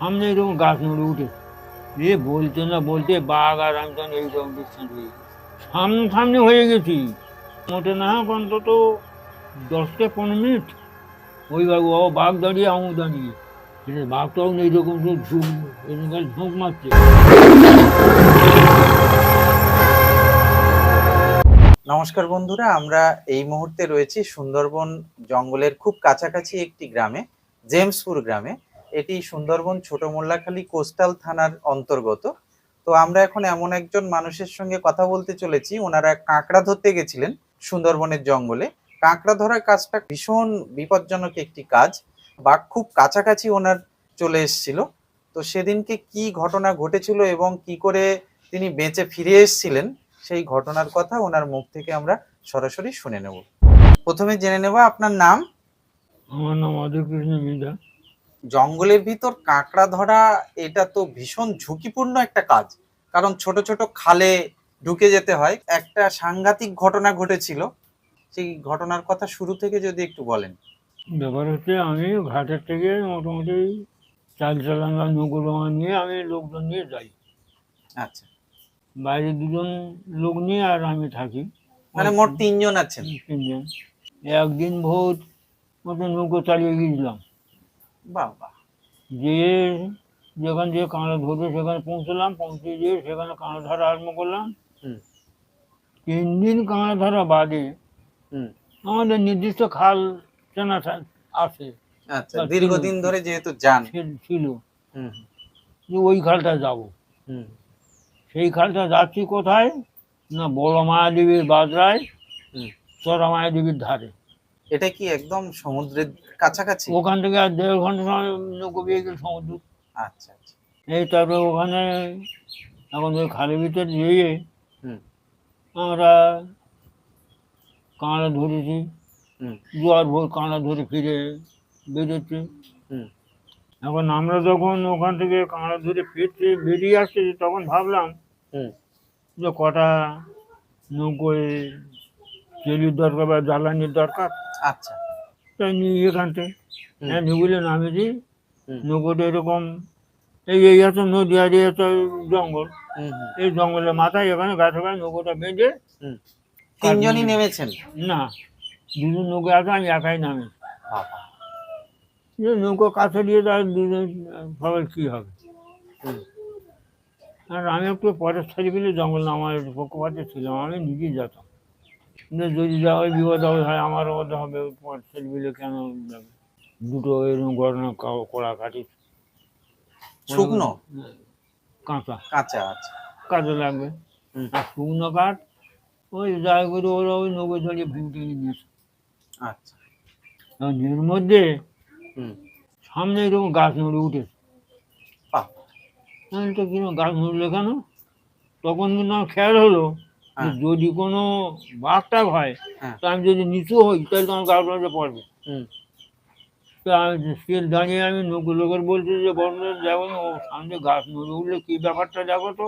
সামনে এরকম গাছ নড়ে উঠে। এ বলতে না বলতে বাঘ আর তখন এইরকম ডিস্টেন্স হয়ে গেছি। সামনে সামনে হয়ে গেছি। মোটে না অন্তত দশ থেকে পনেরো মিনিট। ওই বাঘ, ও বাঘ দাঁড়িয়ে আমু দাঁড়িয়ে। বাঘটাও এইরকম তো ঝুঁক, এরকম ঝোঁক মারছে। নমস্কার বন্ধুরা, আমরা এই মুহূর্তে রয়েছি সুন্দরবন জঙ্গলের খুব কাছাকাছি একটি গ্রামে, জেমসপুর গ্রামে। এটি সুন্দরবন ছোট মোল্লাখালী কোস্টাল থানার অন্তর্গত। তো আমরা এখন এমন একজন মানুষের সঙ্গে কথা বলতে চলেছি। ওনারা কাঁকড়া ধরতে গেছিলেন সুন্দরবনের জঙ্গলে। কাঁকড়া ধরার কাজটা ভীষণ বিপজ্জনক একটি কাজ বাঘ খুব কাছাকাছি ওনার চলে এসেছিল। তো সেদিনকে কি ঘটনা ঘটেছিল এবং কি করে তিনি বেঁচে ফিরে এসেছিলেন সেই ঘটনার কথা ওনার মুখ থেকে আমরা সরাসরি শুনে নেব। প্রথমে জেনে নেব আপনার নাম। আমার নাম অজয় মিদা জঙ্গলের ভিতর কাঁকড়া ধরা এটা তো ভীষণ ঝুঁকিপূর্ণ একটা কাজ। কারণ ছোট ছোট খালে ঢুকে যেতে হয়। একটা সাংঘাতিক ঘটনা ঘটেছিল। সেই ঘটনার কথা শুরু থেকে যদি একটু বলেন। ব্যাপার হচ্ছে আমি ঘাটের থেকে মোটামুটি চাল চালাঙ্গা নৌকো নিয়ে আমি লোকজন নিয়ে যাই। আচ্ছা। বাইরে দুজন লোক নিয়ে আর আমি থাকি। মানে মোট তিনজন আছেন? তিনজন। একদিন ভোর মতো নৌকো চালিয়ে গিয়েছিলাম। বাহ গিয়ে যেখান দিয়ে কাঁড়া ধরবে সেখানে পৌঁছলাম পৌঁছে গিয়ে সেখানে কাঁড়া ধরা আরম্ভ করলাম। হুম। তিন দিন কাঁড়া ধরা বাদে হুম। আমাদের নির্দিষ্ট খাল চেনা আছে। আচ্ছা দীর্ঘদিন ধরে যেহেতু যান। ছিল- যে ওই খালটা যাব। হুম। সেই খালটা যাচ্ছি কোথায়? না বড় মায়াদেবীর বাজরায় হুম। চড়া মায়াদেবীর ধারে। এটা কি একদম সমুদ্রের কাছাকাছি? ওখান থেকে আর দেড় ঘণ্টা নৌকো বিয়ে গেল সমুদ্র। আচ্ছা আচ্ছা। এই তারপরে ওখানে এখন ওই খালের ভিতর গিয়ে হুম। আমরা কাঁড়া ধরেছি। জোয়ার ভোর কাঁড়া ধরে ফিরে বেরোচ্ছি। হুম। এখন আমরা যখন ওখান থেকে কাঁড়া ধরে ফিরছি বেরিয়ে আসছি তখন ভাবলাম যে কটা নৌকোয় তেলির দরকার বা জ্বালানির দরকার। আচ্ছা। তাই নিয়ে এখান থেকে হুম। হ্যাঁ নিগুলে নামেছি হুম। নৌকোটা এরকম এই এই এত নদী আর এত জঙ্গল। এই জঙ্গলের মাথায় এখানে গাছে গায়ে নৌকোটা বেঁধে তিনজনই নেমেছেন? না দুজন নৌকো আছে আমি একাই নামি। নৌকো কাছে দিয়ে তার দুজন সবাই কী হবে? আর আমি একটু পরের পেলে জঙ্গল নামার পক্ষপাতে ছিলাম আমি নিজেই যেতাম। যদি যা হয় বিপদ হবে হয় আমারও হতে হবে পরের সারি পেলে কেন যাবে? দুটো এরকম ঘটনা কা- কড়া কাটি শুকনো? কাঁচা। কাঁচা আচ্ছা। কাজে লাগবে। আর শুকনো কাঠ ওই যাই করে ওরা ওই নৌকো চড়িয়ে ভেঙে নিয়েছে আচ্ছা। এর মধ্যে সামনে এরকম গাছ নড়ে উঠেছে তো কিনো গাছ নড়লে কেন? তখন কিন্তু আমার খেয়াল হলো। যদি কোনো বাঘটা হয় হ্যাঁ। তো আমি যদি নিচু হই তাহলে তো আমার গাছ পড়বে। তো আমি দাঁড়িয়ে আমি লোকের বলছি যে বন্ধু যাব না ও সামনে গাছ নড়ে উঠলে কী ব্যাপারটা যাব তো?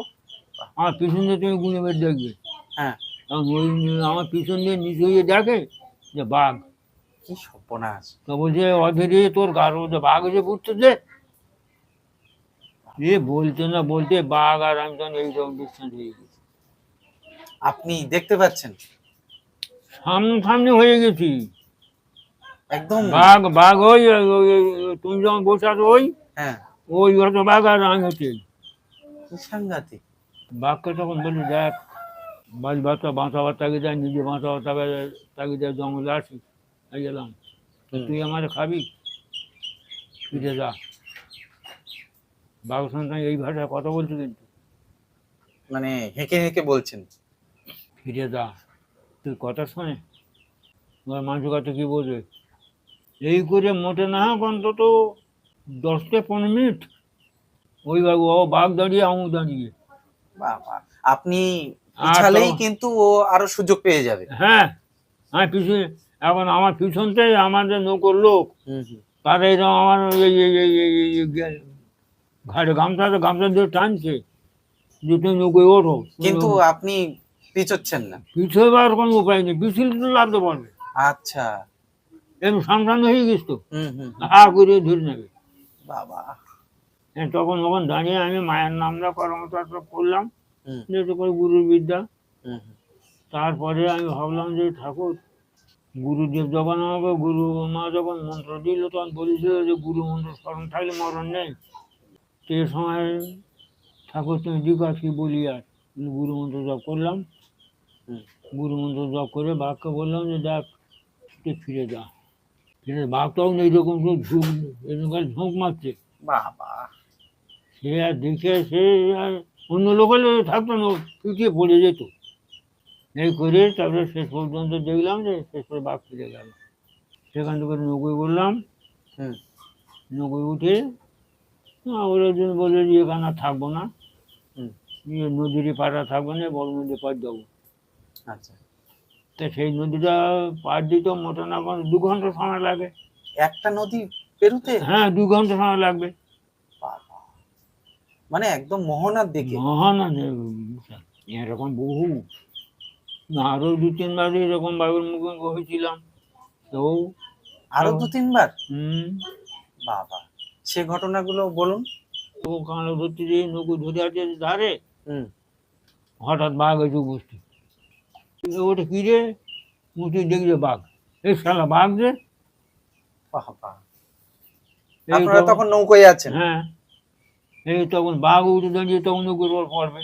আমার পিছন দিয়ে তুমি গুনে বের দেখবে। হ্যাঁ। ওই আমার পিছন দিয়ে নিচু হয়ে দেখে যে বাঘ। কি সর্বনাশ। তো বলছে অধীরে তোর গার মধ্যে বাঘ এসে পুড়ছে যে এ বলতে না বলতে বাঘ আর আমি তখন এইরকম ডিস্টেন্স হয়ে গেছি। আপনি দেখতে পাচ্ছেন? সামনে সামনে হয়ে গেছি। একদম। বাঘ বাঘ ওই তুমি যখন বসে আছো ওই হ্যাঁ। ওই হয়তো বাঘ আর আমি হচ্ছে। সাংঘাতিক। বাঘকে তখন বলি দেখ বাজ বাচ্চা বাঁচাবার তাগিদায় নিজে বাঁচাবার তাগিদায় তাগিদায় জঙ্গলে আসি এই গেলাম। তুই আমার খাবি ফিরে যা। বাঘ সন্তান এই ভাষায় কথা বলছি কিন্তু। মানে হেঁকে হেঁকে বলছেন। ফিরে যা। তুই কথা শোনে ওর মানুষ কথা কী বলবে? এই করে মোটে না হোক অন্তত দশ থেকে পনেরো মিনিট। ওই বাবু ও বাঘ দাঁড়িয়ে আমু দাঁড়িয়ে। বাবা আপনি আর কিন্তু ও আরও সুযোগ পেয়ে যাবে। হ্যাঁ হ্যাঁ পিছনে এখন আমার পিছনটাই আমাদের নৌকোর লোক তারা এরকম আমার এই এই ঘাড়ে গামছা তো গামছা দিয়ে টানছে। যে তুমি নৌকোয় ওঠো। কিন্তু আপনি পিছোচ্ছেন না। পিছুবার কোনো উপায় নেই পিছলে তো পারবে আচ্ছা। এরকম সামসামনে হয়ে গেছ তো। হা করে ধরে নেবে। বাবা। হ্যাঁ, তখন দাঁড়িয়ে আমি মায়ের নামটা করলাম যেহেতু করে গুরুর বিদ্যা। তারপরে আমি ভাবলাম যে ঠাকুর গুরুদেব যখন আমাকে গুরু মা যখন মন্ত্র দিল তখন বলেছিল যে গুরু মন্ত্র স্মরণ থাকলে মরণ নেই। সে সময় ঠাকুর তুমি জিজ্ঞাসা কি বলি আর গুরু মন্ত্র জপ করলাম। হুম। গুরু মন্ত্র জপ করে বাঘকে বললাম যে দেখ তুই ফিরে যা। ফিরে বাঘটাও এইরকম সব ঝুঁক এরকম ঝোঁক মারছে। বাবা। সে আর দেখে সে আর অন্য লোক হলে থাকতো না পিছিয়ে পড়ে যেত। এই করে তারপরে শেষ পর্যন্ত দেখলাম যে শেষ করে বাঘ ফিরে গেল। সেখান থেকে নৌকোয় করলাম হ্যাঁ নৌকোয় উঠে ওরা বলে যে এখানে থাকব না। হুম। নদীর পাড়া থাকব না বড় নদীর পার যাব। আচ্ছা। তা সেই নদীটা পার দিতে মোটা না কোনো দু ঘণ্টা সময় লাগে। একটা নদী পেরুতে? হ্যাঁ দু ঘণ্টা সময় লাগবে। মানে একদম মোহনার দিকে? মহান এরকম বহু। আরও দু তিনবার এরকম বাবুর মুখোমুখি হয়েছিলাম তো আরও দু তিনবার? হুম। বাবা। সে ঘটনাগুলো বলুন। তো কাঁড়ো ধরতে যে নৌকো ধরে আছে ধারে? হুম। হঠাৎ বাঘ এসে উপস্থিত। ওটা কি রে মুঠি দেখছে বাঘ। এই শালা বাঘ রে আপনারা তখন- তখন নৌকোয় আছেন। হ্যাঁ। এই তখন বাঘ উঠে দাঁড়িয়ে তখন নৌকোর পড়বে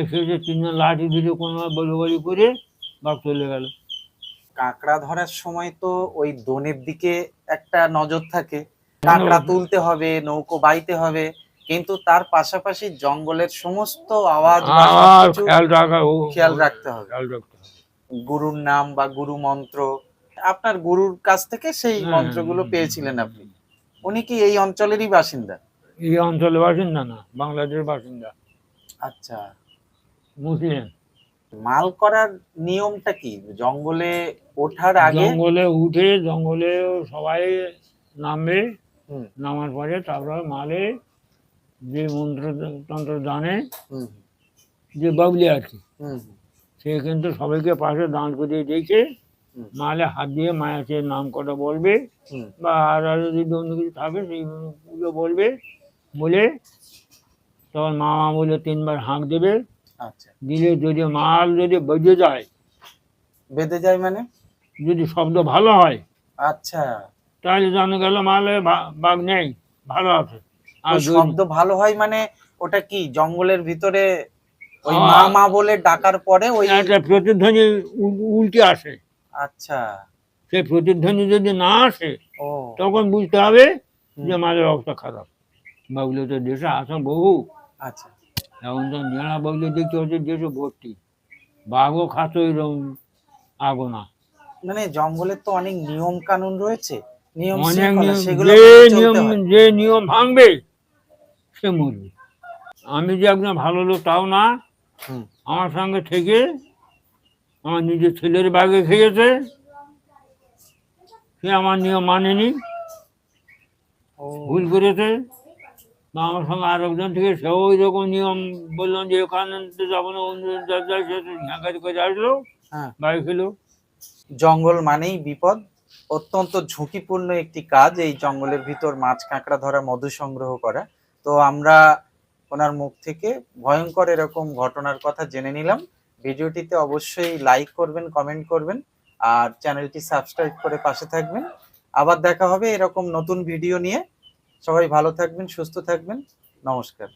এসে তিনজন লাঠি দিলে কোনো বলি বলি করে বাঘ চলে গেল। কাঁকড়া ধরার সময় তো ওই দোনের দিকে একটা নজর থাকে। কাঁকড়া তুলতে হবে নৌকো বাইতে হবে। কিন্তু তার পাশাপাশি জঙ্গলের সমস্ত আওয়াজ খেয়াল রাখতে হবে। গুরুর নাম বা গুরু মন্ত্র আপনার গুরুর কাছ থেকে সেই। মন্ত্রগুলো পেয়েছিলেন আপনি। উনি কি এই অঞ্চলেরই বাসিন্দা? এই অঞ্চলের বাসিন্দা না বাংলাদেশের বাসিন্দা। আচ্ছা। মুসলিম। মাল করার নিয়মটা কি? জঙ্গলে ওঠার আগে? জঙ্গলে উঠে জঙ্গলে সবাই নামবে নামার পরে তারপর মালে যে মন্ত্র তন্ত্র জানে যে বাবলি আছে সে কিন্তু সবাইকে পাশে দাঁড় করে দেখে হুম, মালে হাত দিয়ে মায়াকে নাম কটা বলবে বা আর আর যদি অন্য কিছু থাকে সেই পুজো বলবে বলে তখন মামা বলে তিনবার হাঁক দেবে। আচ্ছা। দিলে যদি মাল যদি বেজে যায় বেঁধে যায় মানে? যদি শব্দ ভালো হয় আচ্ছা। তাহলে জানা গেল মালে বাঘ নেই ভালো আছে। আর শব্দ ভালো হয় মানে ওটা কি জঙ্গলের ভিতরে ওই মা মা বলে ডাকার পরে ওই একটা প্রতিধ্বনি উল্টে আসে। আচ্ছা। সেই প্রতিধ্বনি যদি না আসে তখন বুঝতে হবে যে মালের অবস্থা খারাপ। বাবুলে তো দেশে আসা বহু। আচ্ছা। এখন তো নেড়া বাবুলে দেখতে হচ্ছে দেশে ভর্তি। বাঘও খাতো এরকম আগোনা। মানে জঙ্গলের তো অনেক নিয়ম কানুন রয়েছে নিয়ম নিয়ম যে নিয়ম হয়। যে নিয়ম ভাঙবে সে মরবে। আমি যে একজন ভালো লোক তাও না। আমার সঙ্গে থেকে আমার নিজের ছেলের বাগে খেয়েছে সে আমার নিয়ম মানেনি। ভুল করেছে। বা আমার সঙ্গে আর একজন থেকে সেও ওই রকম নিয়ম বললাম যে ওখানে যাব না অন্য সে ঝাঁকারি করে আসলো। হ্যাঁ। বাড়ি খেলো জঙ্গল মানেই বিপদ। অত্যন্ত ঝুঁকিপূর্ণ একটি কাজ এই জঙ্গলের ভিতর মাছ কাঁকড়া ধরা মধু সংগ্রহ করা। তো আমরা ওনার মুখ থেকে ভয়ঙ্কর এরকম ঘটনার কথা জেনে নিলাম। ভিডিওটিতে অবশ্যই লাইক করবেন কমেন্ট করবেন, আর চ্যানেলটি সাবস্ক্রাইব করে পাশে থাকবেন। আবার দেখা হবে এরকম নতুন ভিডিও নিয়ে। সবাই ভালো থাকবেন, সুস্থ থাকবেন। নমস্কার।